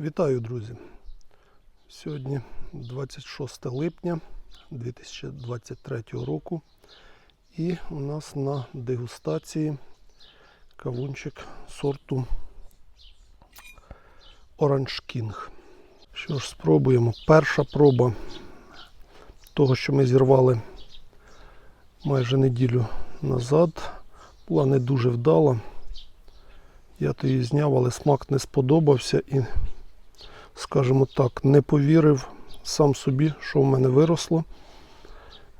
Вітаю, друзі! Сьогодні 26 липня 2023 року. І у нас на дегустації кавунчик сорту Orange King. Що ж, спробуємо. Перша проба того, що ми зірвали майже неділю назад, була не дуже вдала. Я то її зняв, але смак не сподобався і, скажімо так, не повірив сам собі, що в мене виросло.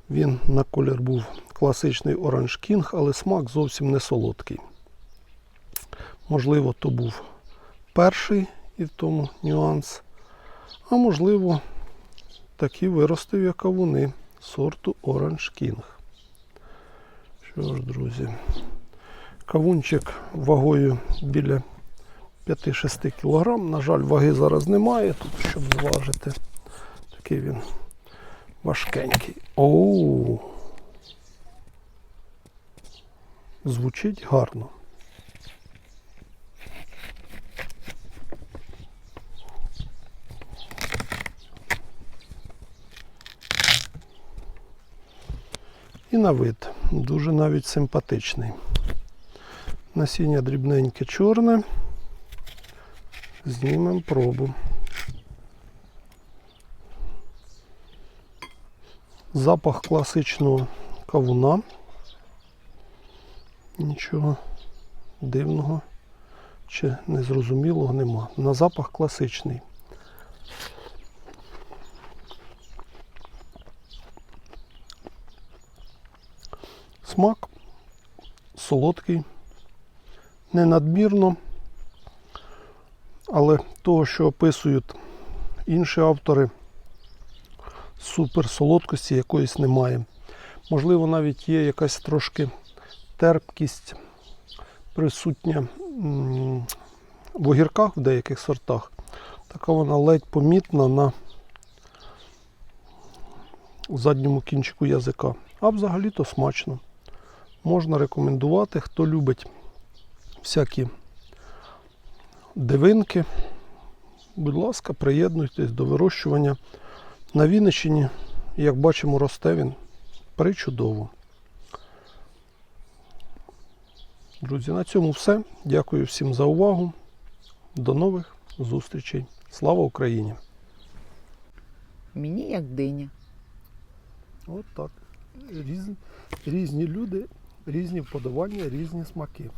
Він на колір був класичний Orange King, але смак зовсім не солодкий. Можливо, то був перший і в тому нюанс. А можливо, такі виростив я кавуни сорту Orange King. Що ж, друзі, Кавунчик вагою біля 5-6 кг. На жаль, ваги зараз немає, тут, щоб зважити. Такий він важкенький. Оу. Звучить гарно. І на вид дуже навіть симпатичний. Насіння дрібненьке чорне. Знімемо пробу. Запах класичного кавуна. Нічого дивного чи незрозумілого нема. На запах класичний. Смак солодкий не надмірно, але того, що описують інші автори, супер солодкості якоїсь немає. Можливо, навіть є якась трошки терпкість присутня в огірках в деяких сортах. Така вона ледь помітна на задньому кінчику язика. А взагалі-то смачно. Можна рекомендувати, хто любить всякі дивинки. Будь ласка, приєднуйтесь до вирощування. На Вінниччині, як бачимо, росте він причудово. Друзі, на цьому все. Дякую всім за увагу. До нових зустрічей. Слава Україні! Мені як диня. От так. Різні, різні люди, різні вподобання, різні смаки.